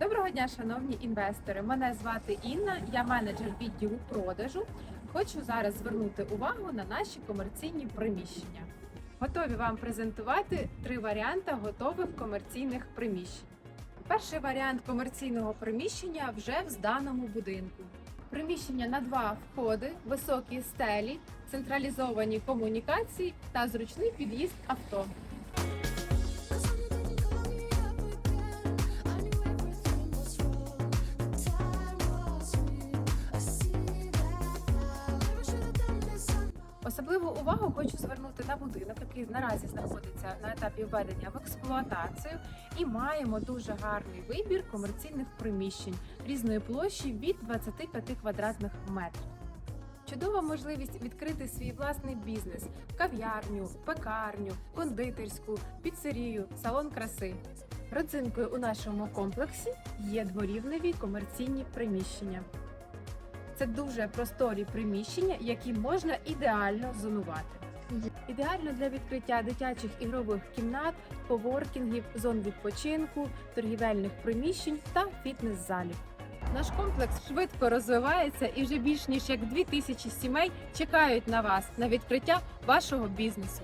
Доброго дня, шановні інвестори. Мене звати Інна, я менеджер відділу продажу. Хочу зараз звернути увагу на наші комерційні приміщення. Готові вам презентувати три варіанти готових комерційних приміщень. Перший варіант комерційного приміщення вже в зданому будинку. Приміщення на два входи, високі стелі, централізовані комунікації та зручний під'їзд авто. Особливу увагу хочу звернути на будинок, який наразі знаходиться на етапі введення в експлуатацію, і маємо дуже гарний вибір комерційних приміщень різної площі від 25 квадратних метрів. Чудова можливість відкрити свій власний бізнес: кав'ярню, пекарню, кондитерську, піцерію, салон краси. Родзинкою у нашому комплексі є дворівневі комерційні приміщення. Це дуже просторі приміщення, які можна ідеально зонувати. Ідеально для відкриття дитячих ігрових кімнат, коворкінгів, зон відпочинку, торгівельних приміщень та фітнес-залів. Наш комплекс швидко розвивається і вже більш ніж як 2000 сімей чекають на вас на відкриття вашого бізнесу.